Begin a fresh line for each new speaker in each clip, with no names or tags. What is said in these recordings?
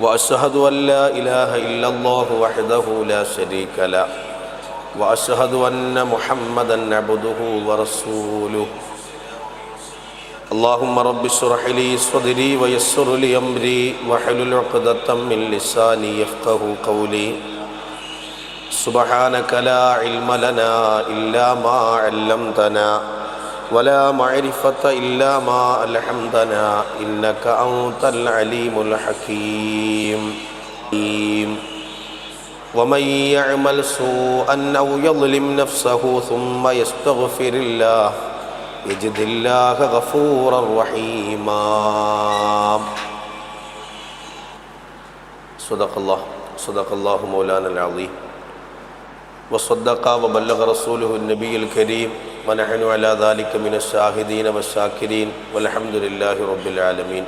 واشهد ان لا اله الا الله وحده لا شريك له واشهد ان محمدا عبده ورسوله اللهم رب اشرح لي صدري ويسر لي امري واحلل عقدة من لساني يفقه قولي سبحانك لا علم لنا الا ما علمتنا ولا معرفة إلا ما ألحمدنا إنك أنت العليم الحكيم. ومن يعمل سوءا أو يظلم نفسه ثم يستغفر الله يجد الله غفورا رحيما. صدق الله صدق الله مولانا العظيم. وصدق وبلغ رسوله النبي الكريم. ونحن على ذلك من الشاهدين والشاكرين والحمد لله رب العالمين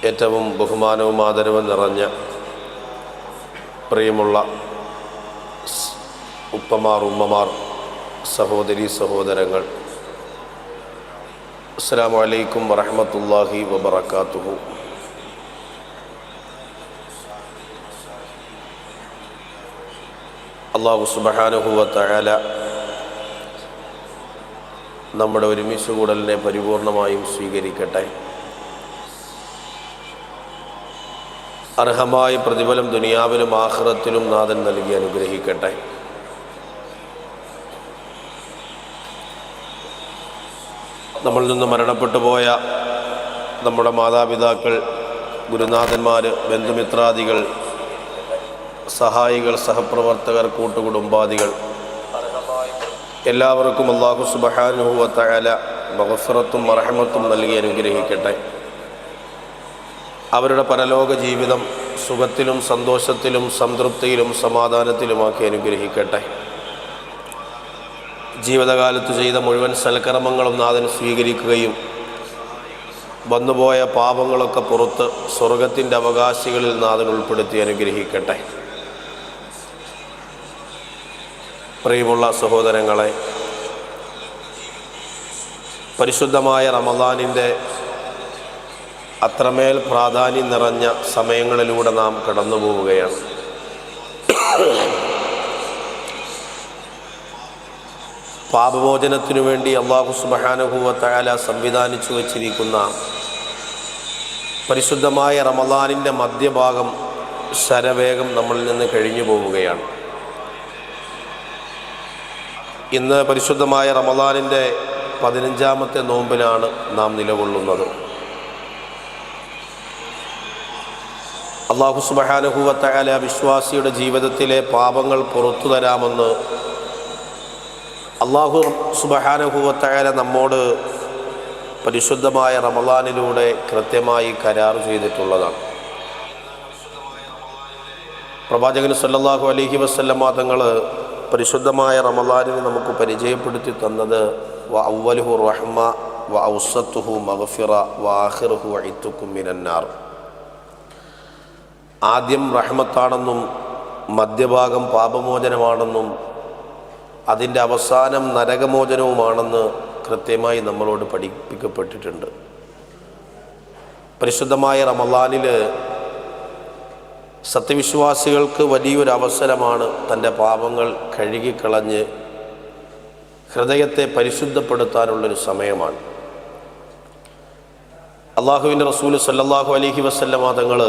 ഏറ്റവും ബഹുമാനവും ആദരവും നിറഞ്ഞ പ്രിയമുള്ള സ് ഉപ്പമാർ ഉമ്മമാർ സഹോദരി സഹോദരങ്ങൾ അസ്സാം വലൈക്കും വറഹമത്തല്ലാഹി വബർക്കാത്തുഹു അള്ളാഹു സുബഹാനുഭവത്തഴല നമ്മുടെ ഒരുമിച്ച് കൂടലിനെ പരിപൂർണമായും സ്വീകരിക്കട്ടെ. അർഹമായ പ്രതിഫലം ദുനിയാവിലും ആഹ്റത്തിലും നാഥൻ നൽകി അനുഗ്രഹിക്കട്ടെ. നമ്മളിൽ നിന്ന് മരണപ്പെട്ടു പോയ നമ്മുടെ മാതാപിതാക്കൾ ഗുരുനാഥന്മാർ ബന്ധുമിത്രാദികൾ സഹായികൾ സഹപ്രവർത്തകർ കൂട്ടുകുടുംബാദികൾ. എല്ലാവർക്കും അള്ളാഹു സുബഹാനുഹുവത്തയാല മഹഫറത്തും മറഹമത്തും നൽകി അനുഗ്രഹിക്കട്ടെ. അവരുടെ പരലോക ജീവിതം സുഖത്തിലും സന്തോഷത്തിലും സംതൃപ്തിയിലും സമാധാനത്തിലുമാക്കി അനുഗ്രഹിക്കട്ടെ. ജീവിതകാലത്ത് ചെയ്ത മുഴുവൻ സൽക്കർമ്മങ്ങളും നാഥൻ സ്വീകരിക്കുകയും വന്നുപോയ പാപങ്ങളൊക്കെ പുറത്ത് സ്വർഗത്തിന്റെ അവകാശികളിൽ നാഥൻ ഉൾപ്പെടുത്തി അനുഗ്രഹിക്കട്ടെ. പ്രിയമുള്ള സഹോദരങ്ങളെ പരിശുദ്ധമായ റമദാനിന്റെ അത്രമേൽ പ്രാധാന്യം നിറഞ്ഞ സമയങ്ങളിലൂടെ നാം കടന്നു പോവുകയാണ്. പാപമോചനത്തിനു വേണ്ടി അള്ളാഹു സുബഹാനുഭൂവത്തയാല സംവിധാനിച്ചു വച്ചിരിക്കുന്ന പരിശുദ്ധമായ റമദാനിന്റെ മധ്യഭാഗം ശരവേഗം നമ്മളിൽ നിന്ന് കഴിഞ്ഞു പോവുകയാണ്. ഇന്ന് പരിശുദ്ധമായ റമദാനിന്റെ പതിനഞ്ചാമത്തെ നോമ്പിലാണ് നാം നിലകൊള്ളുന്നത്. അള്ളാഹു സുബഹാനുഭൂവത്തയാല വിശ്വാസിയുടെ ജീവിതത്തിലെ പാപങ്ങൾ പുറത്തു തരാമെന്ന് അള്ളാഹു സുബഹാനുഭൂവത്തയാല നമ്മോട് പരിശുദ്ധമായ റമദാനിലൂടെ കൃത്യമായി കരാർ ചെയ്തിട്ടുള്ളതാണ്. പ്രവാചകൻ സല്ലാഹു അലഹി വസ്ല്ലാം തങ്ങൾ പരിശുദ്ധമായ റമദാനിനെ നമുക്ക് പരിചയപ്പെടുത്തി തന്നത് വ അവലുഹു റഹ്മ വ ഔസത്തുഹു മഗ്ഫിറ വ ഇത്തുക്കും മിനന്നാർ. ആദ്യം റഹ്മത്താണെന്നും മധ്യഭാഗം പാപമോചനമാണെന്നും അതിന്റെ അവസാനം നരകമോചനവുമാണെന്ന് കൃത്യമായി നമ്മളോട് പഠിപ്പിക്കപ്പെട്ടിട്ടുണ്ട്. പരിശുദ്ധമായ റമദാനിൽ സത്യവിശ്വാസികൾക്ക് വലിയൊരു അവസരമാണ് തന്റെ പാപങ്ങൾ കഴുകിക്കളഞ്ഞ് ഹൃദയത്തെ പരിശുദ്ധപ്പെടുത്താനുള്ളൊരു സമയമാണ്. അള്ളാഹുവിന്റെ റസൂൽ സല്ലല്ലാഹു അലൈഹി വസല്ലമ തങ്ങൾ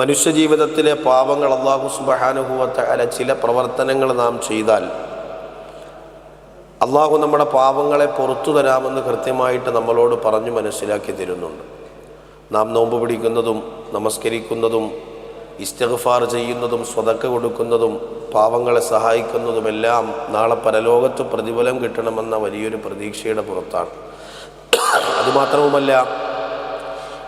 മനുഷ്യജീവിതത്തിലെ പാപങ്ങൾ അള്ളാഹു സുബഹാനുഭവത്തെ അല്ല ചില പ്രവർത്തനങ്ങൾ നാം ചെയ്താൽ അള്ളാഹു നമ്മുടെ പാപങ്ങളെ പുറത്തു തരാമെന്ന് കൃത്യമായിട്ട് നമ്മളോട് പറഞ്ഞു മനസ്സിലാക്കി തരുന്നുണ്ട്. നാം നോമ്പ് പിടിക്കുന്നതും നമസ്കരിക്കുന്നതും ഇസ്തഗ്ഫാർ ചെയ്യുന്നതും സ്വതക്ക കൊടുക്കുന്നതും പാവങ്ങളെ സഹായിക്കുന്നതുമെല്ലാം നാളെ പരലോകത്ത് പ്രതിഫലം കിട്ടണമെന്ന വലിയൊരു പ്രതീക്ഷയുടെ പുറത്താണ്. അതുമാത്രവുമല്ല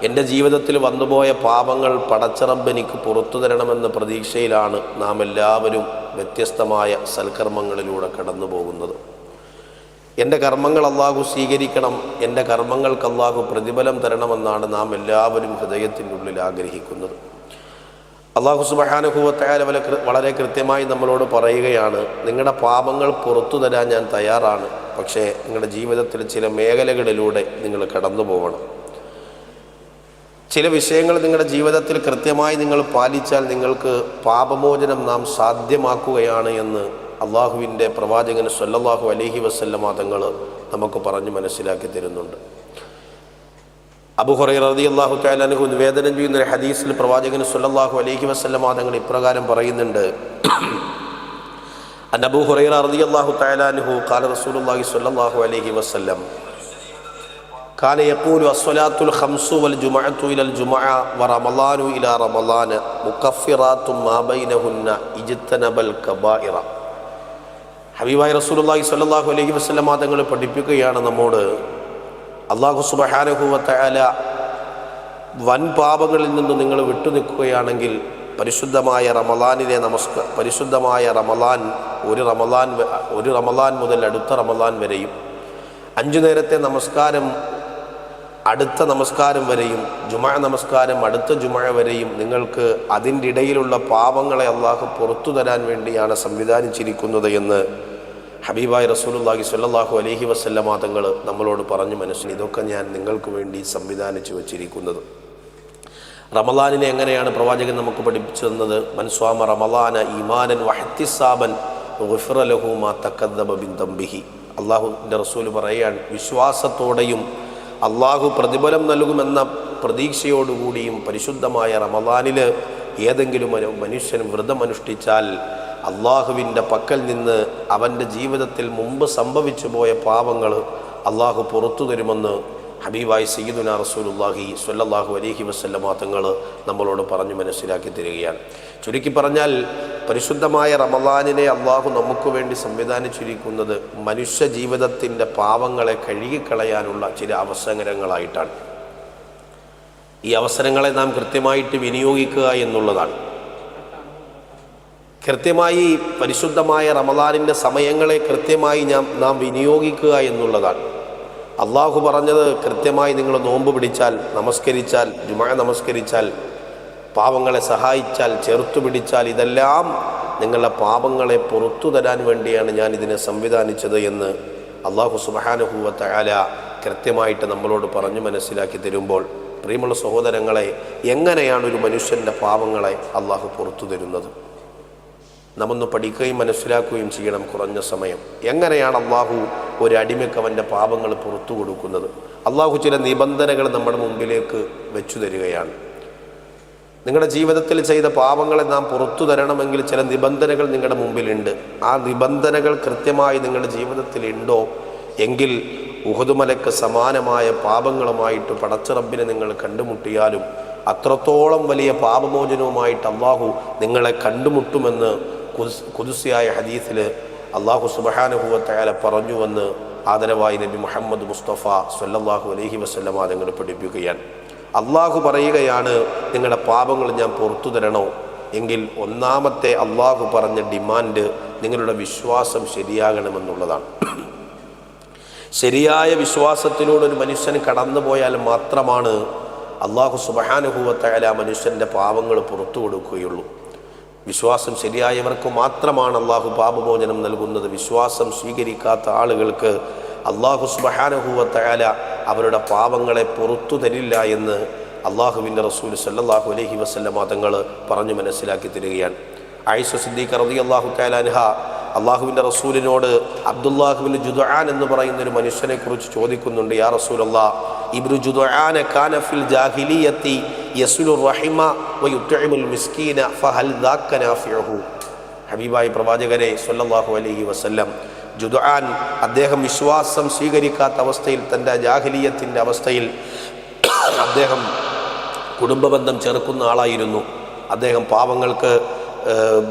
എന്റെ ജീവിതത്തിൽ വന്നുപോയ പാപങ്ങൾ പടച്ചറമ്പ് എനിക്ക് പുറത്തു തരണമെന്ന പ്രതീക്ഷയിലാണ് നാം എല്ലാവരും വ്യത്യസ്തമായ സൽക്കർമ്മങ്ങളിലൂടെ കടന്നു പോകുന്നത് എന്റെ കർമ്മങ്ങൾ അള്ളാഹു സ്വീകരിക്കണം. എന്റെ കർമ്മങ്ങൾക്ക് അള്ളാഹു പ്രതിഫലം തരണമെന്നാണ് നാം എല്ലാവരും ഹൃദയത്തിന്റെ ഉള്ളിൽ ആഗ്രഹിക്കുന്നത്. അള്ളാഹു സുബഹാനുഭവത്തായ വളരെ കൃത്യമായി നമ്മളോട് പറയുകയാണ് നിങ്ങളുടെ പാപങ്ങൾ പുറത്തു തരാൻ ഞാൻ തയ്യാറാണ്. പക്ഷേ നിങ്ങളുടെ ജീവിതത്തിൽ ചില മേഖലകളിലൂടെ നിങ്ങൾ കടന്നു പോകണം ചില വിഷയങ്ങൾ നിങ്ങളുടെ ജീവിതത്തിൽ കൃത്യമായി നിങ്ങൾ പാലിച്ചാൽ നിങ്ങൾക്ക് പാപമോചനം നാം സാധ്യമാക്കുകയാണ് എന്ന് അള്ളാഹുവിന്റെ പ്രവാചകൻ സല്ലല്ലാഹു അലൈഹി വസല്ലമ തങ്ങൾ നമുക്ക് പറഞ്ഞ് മനസ്സിലാക്കി തരുന്നുണ്ട്. അബുഹുറൈ റതി അള്ളാഹു താലാനുഹു നിവേദനം ചെയ്യുന്ന ഹദീസിൽ പ്രവാചകൻ സല്ലല്ലാഹു അലൈഹി വസല്ലമ തങ്ങൾ ഇപ്രകാരം പറയുന്നുണ്ട്. അൻ ഹുറൈറ റതി അള്ളാഹു താലാനുഹു കാല റസൂലുള്ളാഹി സല്ലല്ലാഹു അലൈഹി വസല്ലം കാല യഖൂലു അസ്സലാത്തുൽ ഹംസു വൽ ജുമഅത്തു ഇലൽ ജുമഅ വറമളാനു ഇലാ റമളാന മുകഫിറാത്തും മാ ബൈനഹുന്ന ഇജ്തനബൽ കബായിറ. ഹബീബായി റസൂലുള്ളാഹി സ്വല്ലല്ലാഹു അലൈഹി വസല്ലമ തങ്ങൾ പഠിപ്പിക്കുകയാണ് നമ്മോട്. അള്ളാഹു സുബഹാനഹുവത്തല വൻ പാപങ്ങളിൽ നിന്ന് നിങ്ങൾ വിട്ടുനിൽക്കുകയാണെങ്കിൽ പരിശുദ്ധമായ റമലാനിലെ നമസ്ക പരിശുദ്ധമായ റമലാൻ ഒരു റമലാൻ ഒരു റമലാൻ മുതൽ അടുത്ത റമലാൻ വരെയും. അഞ്ചു നേരത്തെ നമസ്കാരം അടുത്ത നമസ്കാരം വരെയും ജുമാ നമസ്കാരം അടുത്ത ജുമാ വരെയും നിങ്ങൾക്ക് അതിന്റെ ഇടയിലുള്ള പാപങ്ങളെ അള്ളാഹു പുറത്തു തരാൻ വേണ്ടിയാണ് സംവിധാനിച്ചിരിക്കുന്നത് എന്ന് ഹബീബായ് റസൂലുള്ളാഹി സ്വല്ലല്ലാഹു അലൈഹി തങ്ങൾ നമ്മളോട് പറഞ്ഞു മനസ്സിൽ ഇതൊക്കെ ഞാൻ നിങ്ങൾക്ക് വേണ്ടി സംവിധാനിച്ചു വച്ചിരിക്കുന്നത്. റമലാനിനെ എങ്ങനെയാണ് പ്രവാചകൻ നമുക്ക് പഠിപ്പിച്ചു തന്നത്? മൻസ്വാമ റമലാന ഈമാനൻ വഹത്തിസാബൻ ബിൻ തമ്പിഹി അള്ളാഹുവിന്റെ റസൂൽ പറയാൻ വിശ്വാസത്തോടെയും അള്ളാഹു പ്രതിഫലം നൽകുമെന്ന പ്രതീക്ഷയോടുകൂടിയും പരിശുദ്ധമായ റമദാനിൽ ഏതെങ്കിലും ഒരു മനുഷ്യൻ വ്രതമനുഷ്ഠിച്ചാൽ അള്ളാഹുവിന്റെ പക്കൽ നിന്ന് അവന്റെ ജീവിതത്തിൽ മുമ്പ് സംഭവിച്ചു പോയ പാപങ്ങൾ അള്ളാഹു പുറത്തു തരുമെന്ന് ഹബീബായി സയ്യിദുന റസൂലുല്ലാഹി സല്ലാഹു അലഹി വസല്ലമ തങ്ങൾ നമ്മളോട് പറഞ്ഞു മനസ്സിലാക്കി തരികയാണ്. ചുരുക്കി പറഞ്ഞാൽ പരിശുദ്ധമായ റമദാനിനെ അള്ളാഹു നമുക്ക് വേണ്ടി സംവിധാനിച്ചിരിക്കുന്നത് മനുഷ്യ ജീവിതത്തിന്റെ പാവങ്ങളെ കഴുകിക്കളയാനുള്ള ചില അവസരങ്ങളായിട്ടാണ്. ഈ അവസരങ്ങളെ നാം കൃത്യമായിട്ട് വിനിയോഗിക്കുക എന്നുള്ളതാണ്. കൃത്യമായി പരിശുദ്ധമായ റമദാനിന്റെ സമയങ്ങളെ കൃത്യമായി ഞാൻ നാം വിനിയോഗിക്കുക എന്നുള്ളതാണ്. അള്ളാഹു പറഞ്ഞത് കൃത്യമായി നിങ്ങൾ നോമ്പ് പിടിച്ചാൽ നമസ്കരിച്ചാൽ ജുമ നമസ്കരിച്ചാൽ പാവങ്ങളെ സഹായിച്ചാൽ ചേർത്തു പിടിച്ചാൽ ഇതെല്ലാം നിങ്ങളുടെ പാപങ്ങളെ പുറത്തു തരാൻ വേണ്ടിയാണ് ഞാൻ ഇതിനെ സംവിധാനിച്ചത് എന്ന് അള്ളാഹു സുബഹാനുഭൂവത്ത ആല കൃത്യമായിട്ട് നമ്മളോട് പറഞ്ഞു മനസ്സിലാക്കി തരുമ്പോൾ പ്രിയമുള്ള സഹോദരങ്ങളെ എങ്ങനെയാണ് ഒരു മനുഷ്യന്റെ പാവങ്ങളെ അള്ളാഹു പുറത്തു തരുന്നത്? നമ്മൊന്ന് പഠിക്കുകയും മനസ്സിലാക്കുകയും ചെയ്യണം കുറഞ്ഞ സമയം. എങ്ങനെയാണ് അള്ളാഹു ഒരു അടിമയ്ക്ക് അവന്റെ പാപങ്ങൾ പുറത്തു കൊടുക്കുന്നത്? അള്ളാഹു ചില നിബന്ധനകൾ നമ്മുടെ മുമ്പിലേക്ക് വെച്ചു തരികയാണ്. നിങ്ങളുടെ ജീവിതത്തിൽ ചെയ്ത പാപങ്ങളെ നാം പുറത്തു തരണമെങ്കിൽ ചില നിബന്ധനകൾ നിങ്ങളുടെ മുമ്പിലുണ്ട്. ആ നിബന്ധനകൾ കൃത്യമായി നിങ്ങളുടെ ജീവിതത്തിൽ ഉണ്ടോ? എങ്കിൽ ഉഹതുമലയ്ക്ക് സമാനമായ പാപങ്ങളുമായിട്ട് പടച്ചിറബിനെ നിങ്ങൾ കണ്ടുമുട്ടിയാലും അത്രത്തോളം വലിയ പാപമോചനവുമായിട്ട് അള്ളാഹു നിങ്ങളെ കണ്ടുമുട്ടുമെന്ന് കുതുസിയായ ഹദീസിൽ അള്ളാഹു സുബഹാനുഭവത്തയാലെ പറഞ്ഞുവെന്ന് ആദരവായി നബി മുഹമ്മദ് മുസ്തഫ സല്ലാഹു അലഹി വസല്ലമ നിങ്ങൾ പഠിപ്പിക്കുകയാണ്. അള്ളാഹു പറയുകയാണ് നിങ്ങളുടെ പാപങ്ങൾ ഞാൻ പുറത്തു തരണോ? എങ്കിൽ ഒന്നാമത്തെ അള്ളാഹു പറഞ്ഞ ഡിമാൻഡ് നിങ്ങളുടെ വിശ്വാസം ശരിയാകണമെന്നുള്ളതാണ്. ശരിയായ വിശ്വാസത്തിലൂടെ ഒരു മനുഷ്യൻ കടന്നു പോയാൽ മാത്രമാണ് അള്ളാഹു സുബഹാനുഭൂവത്തായാലും ആ മനുഷ്യന്റെ പാപങ്ങൾ പുറത്തു കൊടുക്കുകയുള്ളൂ. വിശ്വാസം ശരിയായവർക്ക് മാത്രമാണ് അള്ളാഹു പാപമോചനം നൽകുന്നത്. വിശ്വാസം സ്വീകരിക്കാത്ത ആളുകൾക്ക് അള്ളാഹു സുബഹാനഹുവത്തയാല അവരുടെ പാപങ്ങളെ പുറത്തു തരില്ല എന്ന് അള്ളാഹുവിന്റെ റസൂൽ സല്ലാഹു അലഹി വസ്ല്ല മതങ്ങൾ പറഞ്ഞു മനസ്സിലാക്കി തരികയാണ്. ആയിഷ സിദ്ദീഖ് റതി അള്ളാഹു താലാൻഹ അള്ളാഹുവിന്റെ റസൂലിനോട് അബ്ദുല്ലാഹുബിൻ ജുദാൻ എന്ന് പറയുന്ന ഒരു മനുഷ്യനെ കുറിച്ച് ചോദിക്കുന്നുണ്ട് യാ റസൂൽ ഇബ്രു ജുദാന ജാഹിലിയത്തി റഹിമ മിസ്കീന ഫഹൽ ഹബീബായി പ്രവാചകരെ സല്ലല്ലാഹു അലഹി വസല്ലം ജുദാൻ അദ്ദേഹം വിശ്വാസം സ്വീകരിക്കാത്ത അവസ്ഥയിൽ തന്റെ ജാഹലീയത്തിന്റെ അവസ്ഥയിൽ അദ്ദേഹം കുടുംബബന്ധം ചെറുക്കുന്ന ആളായിരുന്നു. അദ്ദേഹം പാവങ്ങൾക്ക്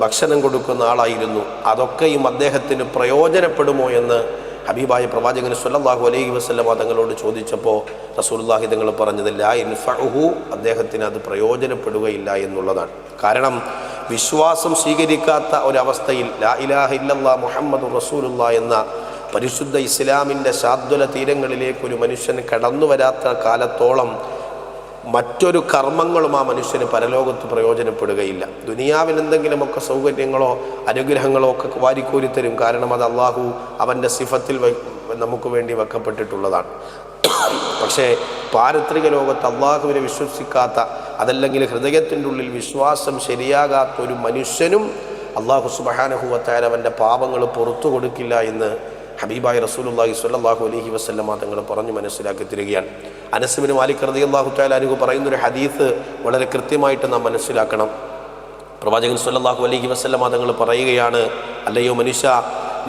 ഭക്ഷണം കൊടുക്കുന്ന ആളായിരുന്നു. അതൊക്കെയും അദ്ദേഹത്തിന് പ്രയോജനപ്പെടുമോ എന്ന് ഹബീബായ പ്രവാചകൻ സല്ലല്ലാഹു അലൈഹി വസല്ലമ തങ്ങളോട് ചോദിച്ചപ്പോൾ റസൂലുള്ളാഹി തങ്ങൾ പറഞ്ഞതില്ല ഇൻഫഹു അദ്ദേഹത്തിന് അത് പ്രയോജനപ്പെടുകയില്ല എന്നുള്ളതാണ്. കാരണം വിശ്വാസം സ്വീകരിക്കാത്ത ഒരവസ്ഥയിൽ ലാ ഇലാഹ ഇല്ലല്ലാ മുഹമ്മദ് റസൂലുള്ള എന്ന പരിശുദ്ധ ഇസ്ലാമിന്റെ ശാദ്വല തീരങ്ങളിലേക്ക് ഒരു മനുഷ്യൻ കടന്നു വരാത്ത കാലത്തോളം മറ്റൊരു കർമ്മങ്ങളും ആ മനുഷ്യന് പരലോകത്ത് പ്രയോജനപ്പെടുകയില്ല. ദുനിയാവിൽ എന്തെങ്കിലുമൊക്കെ സൗകര്യങ്ങളോ അനുഗ്രഹങ്ങളോ ഒക്കെ വാരിക്കോരിത്തരും. കാരണം അത് അള്ളാഹു അവന്റെ സിഫത്തിൽ നമുക്ക് വേണ്ടി വെക്കപ്പെട്ടിട്ടുള്ളതാണ്. പക്ഷേ പാരത്രിക ലോകത്ത് അള്ളാഹുവിനെ വിശ്വസിക്കാത്ത അതല്ലെങ്കിൽ ഹൃദയത്തിന്റെ ഉള്ളിൽ വിശ്വാസം ശരിയാകാത്ത ഒരു മനുഷ്യനും അള്ളാഹു സുബഹാനഹുവത്തായ അവന്റെ പാപങ്ങൾ പുറത്തു കൊടുക്കില്ല എന്ന് ഹബീബായ് റസൂലുള്ളാഹി സ്വല്ലല്ലാഹു അലഹി വസ്ലം തങ്ങൾ പറഞ്ഞു മനസ്സിലാക്കി തരികയാണ്. അനസുബിന് മാലിക് തആല അനു പറയുന്ന ഒരു ഹദീസ് വളരെ കൃത്യമായിട്ട് നാം മനസ്സിലാക്കണം. പ്രവാചകൻ സ്വല്ലല്ലാഹു അലഹി വസ്ലം തങ്ങൾ പറയുകയാണ് അല്ലയോ മനുഷ്യ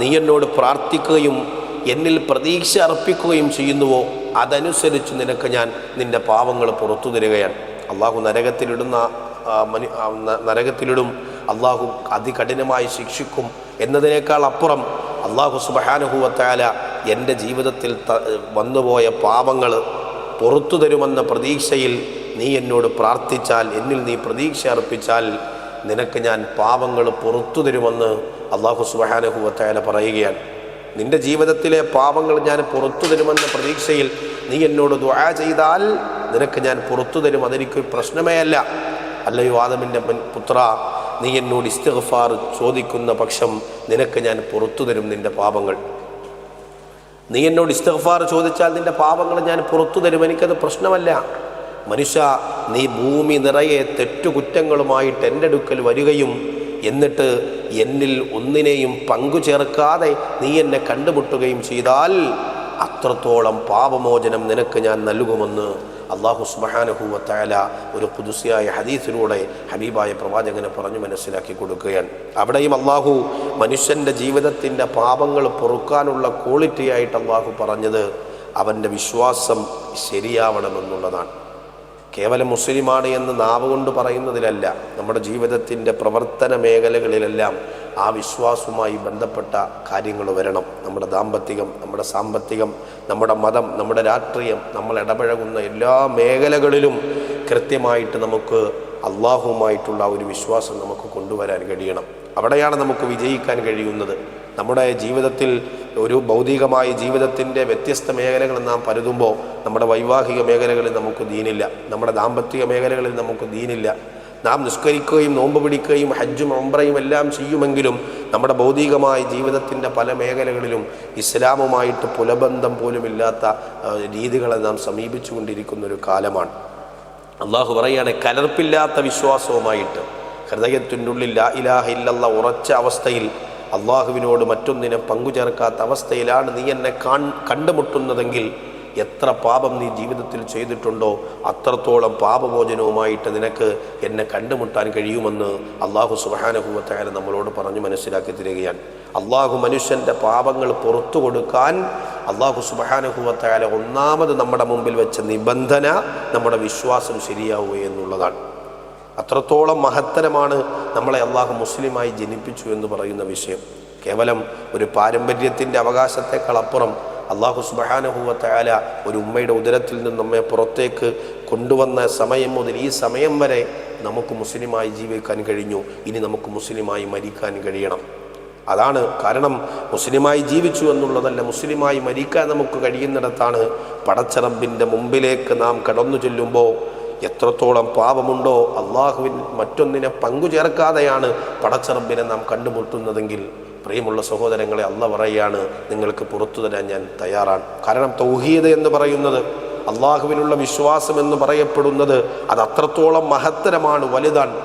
നീ എന്നോട് പ്രാർത്ഥിക്കുകയും എന്നിൽ പ്രതീക്ഷ അർപ്പിക്കുകയും ചെയ്യുന്നുവോ? അതനുസരിച്ച് നിനക്ക് ഞാൻ നിന്റെ പാവങ്ങൾ പുറത്തു തരികയാണ്. അള്ളാഹു നരകത്തിലിടുന്ന മനു നരകത്തിലിടും. അള്ളാഹു അതികഠിനമായി ശിക്ഷിക്കും എന്നതിനേക്കാൾ അപ്പുറം അള്ളാഹു സുബഹാനുഹൂവത്തായ എന്റെ ജീവിതത്തിൽ വന്നുപോയ പാപങ്ങൾ പുറത്തു തരുമെന്ന പ്രതീക്ഷയിൽ നീ എന്നോട് പ്രാർത്ഥിച്ചാൽ എന്നിൽ നീ പ്രതീക്ഷ അർപ്പിച്ചാൽ നിനക്ക് ഞാൻ പാപങ്ങൾ പുറത്തു തരുമെന്ന് അള്ളാഹു സുബഹാനുഹൂവത്തായ പറയുകയാണ്. നിന്റെ ജീവിതത്തിലെ പാപങ്ങൾ ഞാൻ പുറത്തു തരുമെന്ന പ്രതീക്ഷയിൽ നീ എന്നോട് ദുആ ചെയ്താൽ നിനക്ക് ഞാൻ പുറത്തു തരും. അതെനിക്കൊരു പ്രശ്നമേ അല്ല. അല്ലയോ ആദമിന്റെ പുത്ര നീ എന്നോട് ഇസ്തിഗ്ഫാർ ചോദിക്കുന്ന പക്ഷം നിനക്ക് ഞാൻ പുറത്തു തരും നിന്റെ പാപങ്ങൾ. നീ എന്നോട് ഇസ്തിഗ്ഫാർ ചോദിച്ചാൽ നിന്റെ പാപങ്ങൾ ഞാൻ പുറത്തു തരും. എനിക്കത് പ്രശ്നമല്ല. മനുഷ്യ നീ ഭൂമി നിറയെ തെറ്റുകുറ്റങ്ങളുമായിട്ട് എന്റെ അടുക്കൽ വരികയും എന്നിട്ട് എന്നിൽ ഒന്നിനെയും പങ്കു ചേർക്കാതെ നീ എന്നെ കണ്ടുമുട്ടുകയും ചെയ്താൽ അത്രത്തോളം പാപമോചനം നിനക്ക് ഞാൻ നൽകുമെന്ന് അള്ളാഹു സ്മഹാനഹുവത്തായ ഒരു പുതുസിയായ ഹദീസിലൂടെ ഹബീബായ പ്രവാചകനെ പറഞ്ഞു മനസ്സിലാക്കി കൊടുക്കുകയാണ്. അവിടെയും അള്ളാഹു മനുഷ്യന്റെ ജീവിതത്തിന്റെ പാപങ്ങൾ പൊറുക്കാനുള്ള ക്വാളിറ്റിയായിട്ട് അള്ളാഹു പറഞ്ഞത് അവന്റെ വിശ്വാസം ശരിയാവണമെന്നുള്ളതാണ്. കേവലം മുസ്ലിമാണ് എന്ന് നാവ് കൊണ്ട് പറയുന്നതിലല്ല നമ്മുടെ ജീവിതത്തിന്റെ പ്രവർത്തന മേഖലകളിലെല്ലാം ആ വിശ്വാസവുമായി ബന്ധപ്പെട്ട കാര്യങ്ങൾ വരണം. നമ്മുടെ ദാമ്പത്തികം നമ്മുടെ സാമ്പത്തികം നമ്മുടെ മതം നമ്മുടെ രാഷ്ട്രീയം നമ്മൾ ഇടപഴകുന്ന എല്ലാ മേഖലകളിലും കൃത്യമായിട്ട് നമുക്ക് അള്ളാഹുമായിട്ടുള്ള ഒരു വിശ്വാസം നമുക്ക് കൊണ്ടുവരാൻ കഴിയണം. അവിടെയാണ് നമുക്ക് വിജയിക്കാൻ കഴിയുന്നത്. നമ്മുടെ ജീവിതത്തിൽ ഒരു ഭൗതികമായ ജീവിതത്തിന്റെ വ്യത്യസ്ത മേഖലകൾ നാം പരുതുമ്പോൾ നമ്മുടെ വൈവാഹിക മേഖലകളിൽ നമുക്ക് ദീനില്ല. നമ്മുടെ ദാമ്പത്യ മേഖലകളിൽ നമുക്ക് ദീനില്ല. നാം നിസ്കരിക്കുകയും നോമ്പ് പിടിക്കുകയും ഹജ്ജും ഒമ്പ്രയും എല്ലാം ചെയ്യുമെങ്കിലും നമ്മുടെ ഭൗതികമായ ജീവിതത്തിന്റെ പല മേഖലകളിലും ഇസ്ലാമുമായിട്ട് പുലബന്ധം പോലുമില്ലാത്ത രീതികളെ നാം സമീപിച്ചുകൊണ്ടിരിക്കുന്ന ഒരു കാലമാണ്. അള്ളാഹു പറയാണ് കലർപ്പില്ലാത്ത വിശ്വാസവുമായിട്ട് ഹൃദയത്തിന്റെ ഉള്ളിൽ ലാ ഇലാഹ ഇല്ലല്ല ഉറച്ച അവസ്ഥയിൽ അള്ളാഹുവിനോട് മറ്റൊന്നിനെ പങ്കുചേർക്കാത്ത അവസ്ഥയിലാണ് നീ എന്നെ കാൺ കണ്ടുമുട്ടുന്നതെങ്കിൽ എത്ര പാപം നീ ജീവിതത്തിൽ ചെയ്തിട്ടുണ്ടോ അത്രത്തോളം പാപമോചനവുമായിട്ട് നിനക്ക് എന്നെ കണ്ടുമുട്ടാൻ കഴിയുമെന്ന് അള്ളാഹു സുബാനഹുവത്തായ നമ്മളോട് പറഞ്ഞു മനസ്സിലാക്കി തരികയാണ്. അള്ളാഹു മനുഷ്യന്റെ പാപങ്ങൾ പുറത്തു കൊടുക്കാൻ അള്ളാഹു സുബാനഹുവത്തായ ഒന്നാമത് നമ്മുടെ മുമ്പിൽ വെച്ച നിബന്ധന നമ്മുടെ വിശ്വാസം ശരിയാവുക എന്നുള്ളതാണ് അത്രത്തോളം മഹത്തരമാണ് നമ്മളെ അള്ളാഹു മുസ്ലിമായി ജനിപ്പിച്ചു എന്ന് പറയുന്ന വിഷയം. കേവലം ഒരു പാരമ്പര്യത്തിന്റെ അവകാശത്തെക്കാളപ്പുറം അള്ളാഹു സുബഹാനഹുവത്തായ ഒരു ഉമ്മയുടെ ഉദരത്തിൽ നിന്ന് നമ്മെ പുറത്തേക്ക് കൊണ്ടുവന്ന സമയം മുതൽ ഈ സമയം വരെ നമുക്ക് മുസ്ലിമായി ജീവിക്കാൻ കഴിഞ്ഞു. ഇനി നമുക്ക് മുസ്ലിമായി മരിക്കാൻ കഴിയണം. അതാണ് കാരണം മുസ്ലിമായി ജീവിച്ചു എന്നുള്ളതല്ല മുസ്ലിമായി മരിക്കാൻ നമുക്ക് കഴിയുന്നിടത്താണ് പടച്ചറബിന്റെ മുമ്പിലേക്ക് നാം കടന്നു ചെല്ലുമ്പോൾ എത്രത്തോളം പാപമുണ്ടോ അള്ളാഹുവിൻ മറ്റൊന്നിനെ പങ്കു ചേർക്കാതെയാണ് പടച്ചറബിനെ നാം കണ്ടുമുട്ടുന്നതെങ്കിൽ പ്രിയമുള്ള സഹോദരങ്ങളെ അല്ല പറയുകയാണ് നിങ്ങൾക്ക് പുറത്തു തരാൻ ഞാൻ തയ്യാറാണ്. കാരണം തൗഹീദ് എന്ന് പറയുന്നത് അള്ളാഹുവിനുള്ള വിശ്വാസം എന്ന് പറയപ്പെടുന്നത് അത് അത്രത്തോളം മഹത്തരമാണ് വലുതാണ്.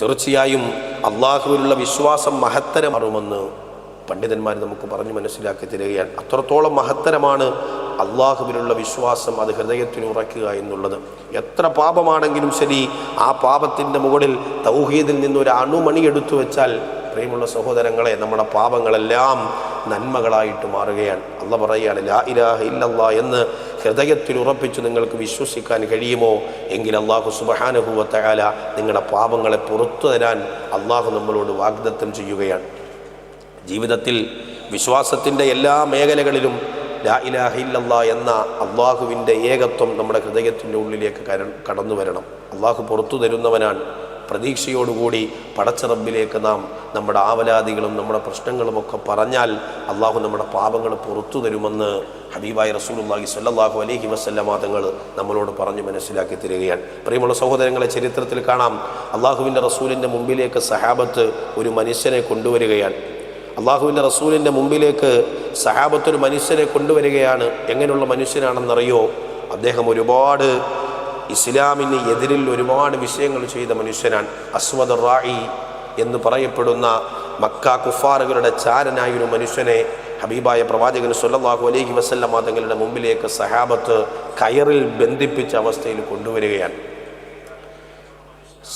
തീർച്ചയായും അള്ളാഹുവിനുള്ള വിശ്വാസം മഹത്തരമാറുമെന്ന് പണ്ഡിതന്മാർ നമുക്ക് പറഞ്ഞു മനസ്സിലാക്കി തരികയാണ്. അത്രത്തോളം മഹത്തരമാണ് അള്ളാഹുവിലുള്ള വിശ്വാസം അത് ഹൃദയത്തിന് ഉറക്കുക എന്നുള്ളത്. എത്ര പാപമാണെങ്കിലും ശരി ആ പാപത്തിന്റെ മുകളിൽ തൗഹീദിൽ നിന്നൊരു അണുമണി എടുത്തു വെച്ചാൽ പ്രിയമുള്ള സഹോദരങ്ങളെ നമ്മുടെ പാപങ്ങളെല്ലാം നന്മകളായിട്ട് മാറുകയാണ്. അല്ല പറയുകയാണ് ലാ ഇലാഹ ഇല്ലല്ല എന്ന് ഹൃദയത്തിൽ ഉറപ്പിച്ച് നിങ്ങൾക്ക് വിശ്വസിക്കാൻ കഴിയുമോ? എങ്കിൽ അള്ളാഹു സുബഹാനുഭൂവത്തകാല നിങ്ങളുടെ പാപങ്ങളെ പുറത്തു തരാൻ അള്ളാഹു നമ്മളോട് വാഗ്ദത്തം ചെയ്യുകയാണ്. ജീവിതത്തിൽ വിശ്വാസത്തിന്റെ എല്ലാ മേഖലകളിലും ലാ എന്ന അള്ളാഹുവിന്റെ ഏകത്വം നമ്മുടെ ഹൃദയത്തിന്റെ ഉള്ളിലേക്ക് കര കടന്നു വരണം. അള്ളാഹു പുറത്തു തരുന്നവനാണ്. പ്രതീക്ഷയോടുകൂടി പടച്ചറബിലേക്ക് നാം നമ്മുടെ ആവലാദികളും നമ്മുടെ പ്രശ്നങ്ങളുമൊക്കെ പറഞ്ഞാൽ അള്ളാഹു നമ്മുടെ പാപങ്ങൾ പുറത്തു തരുമെന്ന് ഹബീബായി റസൂലുള്ളാഹി സല്ലാഹു അലഹി വസല്ലമ തങ്ങൾ നമ്മളോട് പറഞ്ഞു മനസ്സിലാക്കി തരികയാണ്. പ്രിയമുള്ള സഹോദരങ്ങളെ ചരിത്രത്തിൽ കാണാം. അള്ളാഹുവിന്റെ റസൂലിന്റെ മുമ്പിലേക്ക് സഹാബത്ത് ഒരു മനുഷ്യനെ കൊണ്ടുവരികയാണ്. അള്ളാഹുവിന്റെ റസൂലിന്റെ മുമ്പിലേക്ക് സഹാബത്തൊരു മനുഷ്യനെ കൊണ്ടുവരികയാണ്. എങ്ങനെയുള്ള മനുഷ്യനാണെന്നറിയോ? അദ്ദേഹം ഒരുപാട് ഇസ്ലാമിന് എതിരിൽ ഒരുപാട് വിഷയങ്ങൾ ചെയ്ത മനുഷ്യനാണ്. അസ്വദ് റായി എന്ന് പറയപ്പെടുന്ന മക്ക കുഫാറുകളുടെ ചാരനായ ഒരു മനുഷ്യനെ ഹബീബായ പ്രവാചകൻ സല്ലല്ലാഹു അലൈഹി വസല്ലം തങ്ങളുടെ മുമ്പിലേക്ക് സഹാബത്ത് കയറിൽ ബന്ധിപ്പിച്ച അവസ്ഥയിൽ കൊണ്ടുവരികയാണ്.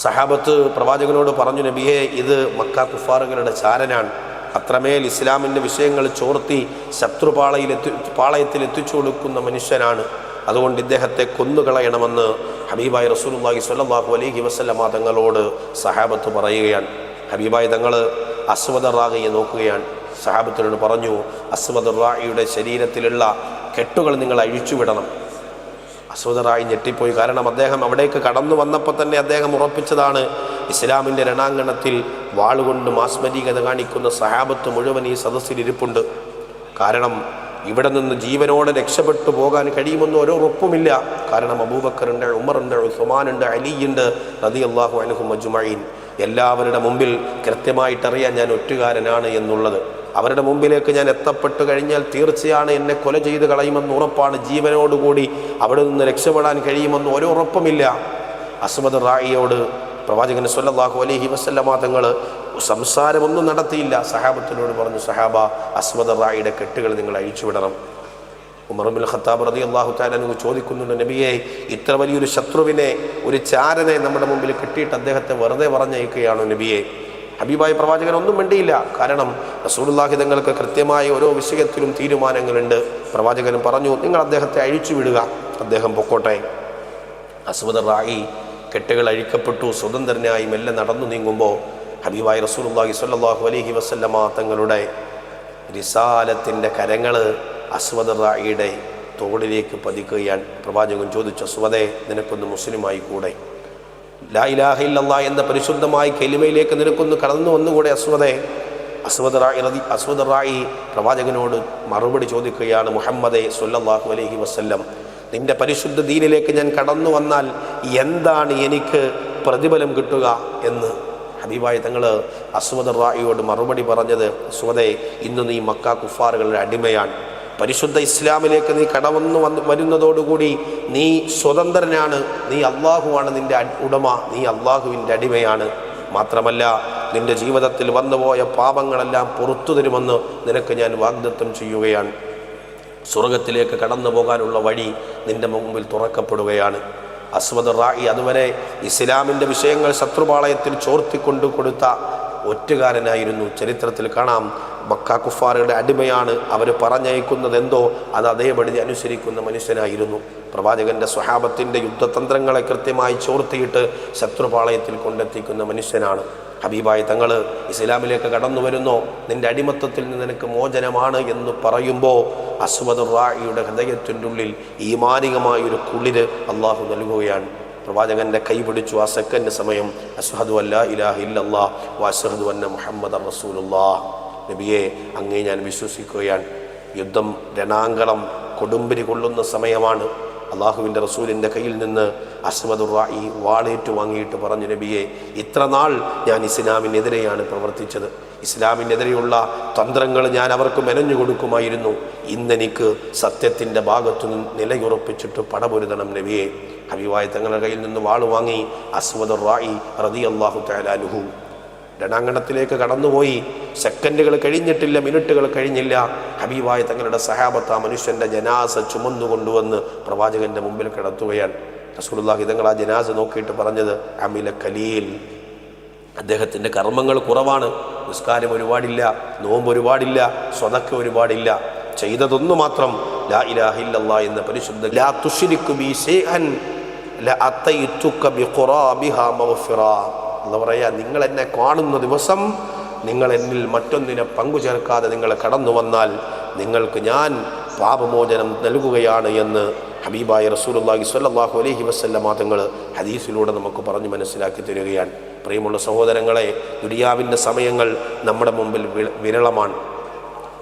സഹാബത്ത് പ്രവാചകനോട് പറഞ്ഞു നബിയെ ഇത് മക്ക കുഫാറുകളുടെ ചാരനാണ്. അത്രമേൽ ഇസ്ലാമിന്റെ വിഷയങ്ങൾ ചോർത്തി ശത്രുപാളയിലെത്തി പാളയത്തിൽ എത്തിച്ചു കൊടുക്കുന്ന മനുഷ്യനാണ്. അതുകൊണ്ട് ഇദ്ദേഹത്തെ കൊന്നുകളയണമെന്ന് ഹബീബായ് റസൂലുള്ളാഹി സ്വല്ലല്ലാഹു അലൈഹി വസല്ലമ തങ്ങളോട് സഹാബത്ത് പറയുകയാണ്. ഹബീബായ് തങ്ങൾ അസ്വദ റാഗയെ നോക്കുകയാണ്. സഹാബത്തിനോട് പറഞ്ഞു അസ്വദ് റായിയുടെ ശരീരത്തിലുള്ള കെട്ടുകൾ നിങ്ങൾ അഴിച്ചുവിടണം അസ്വദറായി ഞെട്ടിപ്പോയി. കാരണം അദ്ദേഹം അവിടേക്ക് കടന്നു വന്നപ്പോൾ തന്നെ അദ്ദേഹം ഉറപ്പിച്ചതാണ് ഇസ്ലാമിന്റെ രണാങ്കണത്തിൽ വാളുകൊണ്ട് മാസ്മരീകത കാണിക്കുന്ന സഹാബത്ത് മുഴുവൻ ഈ സദസ്സിൽ ഇരിപ്പുണ്ട്. കാരണം ഇവിടെ നിന്ന് ജീവനോടെ രക്ഷപ്പെട്ടു പോകാൻ കഴിയുമെന്ന് ഓരോ ഉറപ്പുമില്ല. കാരണം അബൂബക്കറുണ്ട് ഉമറുണ്ട് ഉസ്മാനുണ്ട് അലിയുണ്ട് നദി അള്ളാഹു അനുഹു മജുമഴീൻ എല്ലാവരുടെ മുമ്പിൽ കൃത്യമായിട്ടറിയാൻ ഞാൻ ഒറ്റുകാരനാണ് എന്നുള്ളത്. അവരുടെ മുമ്പിലേക്ക് ഞാൻ എത്തപ്പെട്ടു കഴിഞ്ഞാൽ തീർച്ചയാണ് എന്നെ കൊല ചെയ്ത് കളയുമെന്ന് ഉറപ്പാണ്. ജീവനോടുകൂടി അവിടെ നിന്ന് രക്ഷപ്പെടാൻ കഴിയുമെന്ന് ഒരു ഉറപ്പുമില്ല. അസ്മദ് റായിയോട് പ്രവാചകൻ സല്ലല്ലാഹു അലഹി വസല്ലമ തങ്ങൾ സംസാരമൊന്നും നടത്തിയില്ല. സഹാബത്തിനോട് പറഞ്ഞു സഹാബ അസ്മദ് റായിയുടെ കെട്ടുകൾ നിങ്ങൾ അഴിച്ചുവിടണം ഉമർബുൽ ഖത്താബ് റതി അള്ളാഹു താലു ചോദിക്കുന്നുണ്ട് നബിയെ ഇത്ര വലിയൊരു ശത്രുവിനെ ഒരു ചാരനെ നമ്മുടെ മുമ്പിൽ കിട്ടിയിട്ട് അദ്ദേഹത്തെ വെറുതെ പറഞ്ഞയക്കുകയാണോ നബിയെ? ഹബീബായ പ്രവാചകൻ ഒന്നും വേണ്ടിയില്ല കാരണം റസൂലുള്ളാഹി തങ്ങൾക്ക് കൃത്യമായ ഓരോ വിഷയത്തിലും തീരുമാനങ്ങളുണ്ട്. പ്രവാചകൻ പറഞ്ഞു നിങ്ങൾ അദ്ദേഹത്തെ അഴിച്ചു വിടുക. അദ്ദേഹം പൊക്കോട്ടെ. അസ്മദ് റായി കെട്ടുകൾ അഴിക്കപ്പെട്ടു സ്വതന്ത്രനായി മെല്ലെ നടന്നു നീങ്ങുമ്പോൾ ഹബീബായി റസൂലുള്ളാഹി സ്വല്ലല്ലാഹു അലൈഹി വസല്ലമ തങ്ങളുടെ റിസാലത്തിന്റെ കരങ്ങൾ അസ്വദ് റായിയുടെ തോളിലേക്ക് പതിക്കുകയാണ്. പ്രവാചകൻ ചോദിച്ചു അസ്വദേ നിനക്കൊന്ന് മുസ്ലിമായി കൂടെ? ലാ ഇലാഹ എന്ന പരിശുദ്ധമായ കെലിമയിലേക്ക് നിനക്കൊന്ന് കടന്നു വന്നുകൂടെ അസ്വദേ? അസ്വദ് റായി റതി അസ്വദ് റായി പ്രവാചകനോട് മറുപടി ചോദിക്കുകയാണ് മുഹമ്മദെ സല്ലല്ലാഹു അലൈഹി വസ്ല്ലം നിന്റെ പരിശുദ്ധ ദീനിലേക്ക് ഞാൻ കടന്നു വന്നാൽ എന്താണ് എനിക്ക് പ്രതിഫലം കിട്ടുക എന്ന് ഹബീബായി തങ്ങൾ അസ്വദ് റായിയോട് മറുപടി പറഞ്ഞത് അസ്വദെ ഇന്ന് നീ മക്ക കുഫാറുകളുടെ അടിമയാണ്. പരിശുദ്ധ ഇസ്ലാമിലേക്ക് നീ കടവന്നു വന്ന് വരുന്നതോടുകൂടി നീ സ്വതന്ത്രനാണ്. നീ അള്ളാഹുവാണ് നിന്റെ ഉടമ. നീ അള്ളാഹുവിന്റെ അടിമയാണ്. മാത്രമല്ല നിന്റെ ജീവിതത്തിൽ വന്നുപോയ പാപങ്ങളെല്ലാം പുറത്തു തരുമെന്ന് നിനക്ക് ഞാൻ വാഗ്ദത്വം ചെയ്യുകയാണ്. സ്വർഗത്തിലേക്ക് കടന്നു പോകാനുള്ള വഴി നിന്റെ മുമ്പിൽ തുറക്കപ്പെടുകയാണ്. അസ്വദ് റായി അതുവരെ ഇസ്ലാമിന്റെ വിഷയങ്ങൾ ശത്രുപാളയത്തിൽ ചോർത്തിക്കൊണ്ടു കൊടുത്ത ഒറ്റുകാരനായിരുന്നു. ചരിത്രത്തിൽ കാണാം മക്ക കുഫാറുടെ അടിമയാണ് അവർ പറഞ്ഞയക്കുന്നത് എന്തോ അത് അതേപടി അനുസരിക്കുന്ന മനുഷ്യനായിരുന്നു. പ്രവാചകന്റെ സ്വഹാബത്തിന്റെ യുദ്ധതന്ത്രങ്ങളെ കൃത്യമായി ചോർത്തിയിട്ട് ശത്രുപാളയത്തിൽ കൊണ്ടെത്തിക്കുന്ന മനുഷ്യനാണ്. ഹബീബായ തങ്ങൾ ഇസ്ലാമിലേക്ക് കടന്നു വരുന്നോ? നിന്റെ അടിമത്തത്തിൽ നിന്ന് നിനക്ക് മോചനമാണ് എന്ന് പറയുമ്പോൾ അസ്വദ് റായിയുടെ ഹൃദയത്തിന്റെ ഉള്ളിൽ ഈമാനികമായ ഒരു കുളിര് അള്ളാഹു നൽകുകയാണ്. പ്രവാചകന്റെ കൈ പിടിച്ചു ആ സെക്കൻഡ് സമയം അസ്ഹദു അല്ലാ ഇലാഹ ഇല്ലല്ലാ വഅസ്ഹദു അന്ന മുഹമ്മദ് റസൂലുള്ളാ നബിയെ അങ്ങേ ഞാൻ വിശ്വസിക്കുകയാണ്. യുദ്ധം രണാങ്കളം കൊടുമ്പിരി കൊള്ളുന്ന സമയമാണ്. അള്ളാഹുവിന്റെ റസൂലിന്റെ കയ്യിൽ നിന്ന് അസ്മദ് ഈ വാളേറ്റു വാങ്ങിയിട്ട് പറഞ്ഞു നബിയെ ഇത്ര നാൾ ഞാൻ ഇസ്ലാമിനെതിരെയാണ് പ്രവർത്തിച്ചത്. ഇസ്ലാമിനെതിരെയുള്ള തന്ത്രങ്ങൾ ഞാൻ അവർക്ക് മെനഞ്ഞു കൊടുക്കുമായിരുന്നു. ഇന്നെനിക്ക് സത്യത്തിന്റെ ഭാഗത്തു നിന്ന് നിലയുറപ്പിച്ചിട്ട് പടപൊരുതണം നബിയെ. ഹബീബായ തങ്ങളുടെ കയ്യിൽ നിന്ന് വാൾ വാങ്ങി അസ്മദ് റായി റതി അള്ളാഹു തലാലുഹു രണാങ്കണത്തിലേക്ക് കടന്നുപോയി. സെക്കൻഡുകൾ കഴിഞ്ഞിട്ടില്ല മിനിറ്റുകൾ കഴിഞ്ഞില്ല. ഹബീബായ തങ്ങളുടെ സഹാബത്ത് ആ മനുഷ്യന്റെ ജനാസ ചുമന്നു കൊണ്ടുവന്ന് പ്രവാചകന്റെ മുമ്പിൽ കിടത്തുകയാണ്. റസൂലുള്ളാഹി തങ്ങൾ ആ ജനാസ നോക്കിയിട്ട് പറഞ്ഞത് അമില കലീൽ അദ്ദേഹത്തിന്റെ കർമ്മങ്ങൾ കുറവാണ്. നിസ്കാരം ഒരുപാടില്ല നോമ്പ് ഒരുപാടില്ല സ്വതക്ക ഒരുപാടില്ല. ചെയ്തതൊന്നു മാത്രം ലാ ഇലാഹ ഇല്ലല്ലാ എന്ന പരിശുദ്ധ ലാ തുശ്രിക്കു ബി ശൈഅൻ ബി ബിഖുറാബിഹാ മഗ്ഫിറ. എന്ന് പറയാ നിങ്ങൾ എന്നെ കാണുന്ന ദിവസം നിങ്ങൾ എന്നിൽ മറ്റൊന്നിനെ പങ്കു ചേർക്കാതെ നിങ്ങൾ കടന്നു വന്നാൽ നിങ്ങൾക്ക് ഞാൻ പാപമോചനം നൽകുകയാണ് എന്ന് ഹബീബായ റസൂലുള്ളാഹി സ്വല്ലാഹു അലൈഹി വസല്ലമ തങ്ങൾ ഹദീസിലൂടെ നമുക്ക് പറഞ്ഞു മനസ്സിലാക്കി തരികയാണ്. പ്രിയമുള്ള സഹോദരങ്ങളെ ദുരിയാവിന്റെ സമയങ്ങൾ നമ്മുടെ മുമ്പിൽ വിരളമാണ്.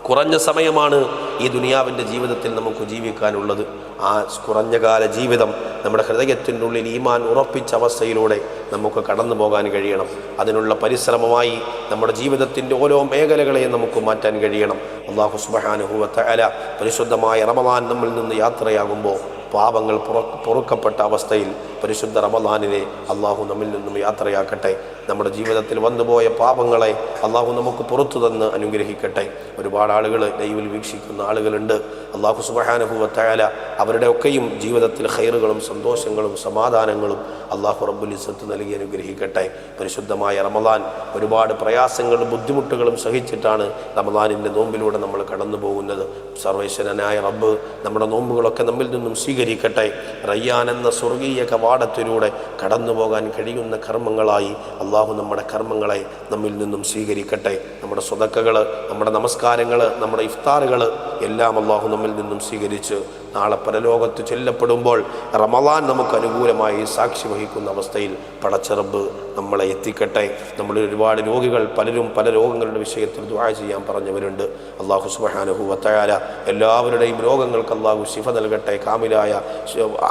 കുറഞ്ഞ സമയമാണ് ഈ ദുനിയാവിന്റെ ജീവിതത്തിൽ നമുക്ക് ജീവിക്കാനുള്ളത്. ആ കുറഞ്ഞ കാല ജീവിതം നമ്മുടെ ഹൃദയത്തിന്റെ ഉള്ളിൽ ഈമാൻ ഉറപ്പിച്ച അവസ്ഥയിലൂടെ നമുക്ക് കടന്നു പോകാൻ കഴിയണം. അതിനുള്ള പരിശ്രമമായി നമ്മുടെ ജീവിതത്തിന്റെ ഓരോ മേഖലകളെയും നമുക്ക് മാറ്റാൻ കഴിയണം. അള്ളാഹു സുബഹാനുഭവത്ത അല പരിശുദ്ധമായ റമദാൻ നമ്മിൽ നിന്ന് യാത്രയാകുമ്പോൾ പാപങ്ങൾ പുറ പൊറുക്കപ്പെട്ട അവസ്ഥയിൽ പരിശുദ്ധ റമദാനിനെ അള്ളാഹു നമ്മിൽ നിന്നും യാത്രയാക്കട്ടെ. നമ്മുടെ ജീവിതത്തിൽ വന്നുപോയ പാപങ്ങളെ അള്ളാഹു നമുക്ക് പുറത്തു തന്ന് അനുഗ്രഹിക്കട്ടെ. ഒരുപാട് ആളുകൾ ലൈവിൽ വീക്ഷിക്കുന്ന ആളുകളുണ്ട്. അള്ളാഹു സുബഹാനുഭവത്തായാല അവരുടെ ഒക്കെയും ജീവിതത്തിൽ ഹൈറുകളും സന്തോഷങ്ങളും സമാധാനങ്ങളും അള്ളാഹു റബ്ബുൽ ഇസ്സത്ത് നൽകി അനുഗ്രഹിക്കട്ടെ. പരിശുദ്ധമായ റമദാൻ ഒരുപാട് പ്രയാസങ്ങളും ബുദ്ധിമുട്ടുകളും സഹിച്ചിട്ടാണ് റമദാനിന്റെ നോമ്പിലൂടെ നമ്മൾ കടന്നു പോകുന്നത് സർവേശ്വരനായ റബ്ബ് നമ്മുടെ നോമ്പുകളൊക്കെ നമ്മിൽ നിന്നും സ്വീകരിക്കട്ടെ. റയ്യാൻ എന്ന സ്വർഗീയ കവാടത്തിലൂടെ കടന്നു പോകാൻ കഴിയുന്ന കർമ്മങ്ങളായി അള്ളാഹു നമ്മുടെ കർമ്മങ്ങളെ നമ്മിൽ നിന്നും സ്വീകരിക്കട്ടെ. നമ്മുടെ സ്വതക്കകൾ നമ്മുടെ നമസ്കാരങ്ങൾ നമ്മുടെ ഇഫ്താറുകൾ എല്ലാം അള്ളാഹു നമ്മിൽ നിന്നും സ്വീകരിച്ച് നാളെ പരലോകത്ത് ചെല്ലപ്പെടുമ്പോൾ റമദാൻ നമുക്ക് അനുകൂലമായി സാക്ഷി വഹിക്കുന്ന അവസ്ഥയിൽ പടച്ചറബ് നമ്മളെ എത്തിക്കട്ടെ. നമ്മൾ ഒരുപാട് രോഗികൾ പലരും പല രോഗങ്ങളുടെ വിഷയത്തിൽ ദുആ ചെയ്യാൻ പറഞ്ഞവരുണ്ട്. അള്ളാഹു സുബഹാനഹു വത്തയാല എല്ലാവരുടെയും രോഗങ്ങൾക്ക് അള്ളാഹു ശിഫ നൽകട്ടെ കാമിലായ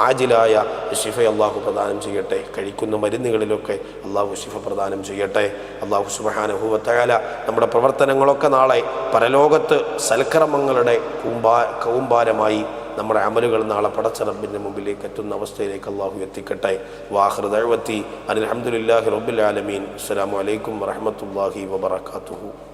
ആജിലായ ശിഫ അള്ളാഹു പ്രദാനം ചെയ്യട്ടെ. കഴിക്കുന്ന മരുന്നുകളിലൊക്കെ അള്ളാഹു ശിഫ പ്രദാനം ചെയ്യട്ടെ. അള്ളാഹു സുബഹാനഹു വത്തയാല നമ്മുടെ പ്രവർത്തനങ്ങളൊക്കെ നാളെ പരലോകത്ത് സൽക്കർമ്മങ്ങളുടെ കൂമ്പാ കൂമ്പാരമായി നമ്മുടെ അമലുകൾ നാളെ പടച്ചറബിന്റെ മുമ്പിലേക്ക് എത്തുന്ന അവസ്ഥയിലേക്ക് അള്ളാഹു എത്തിക്കട്ടെ. വാഹൃദഴവത്തി അനിൽഹമുല്ലാഹി റബ്ബുൽ ആലമീൻ. അസ്സലാമു അലൈക്കും വറഹമത്തല്ലാഹി വബർക്കാത്തുഹു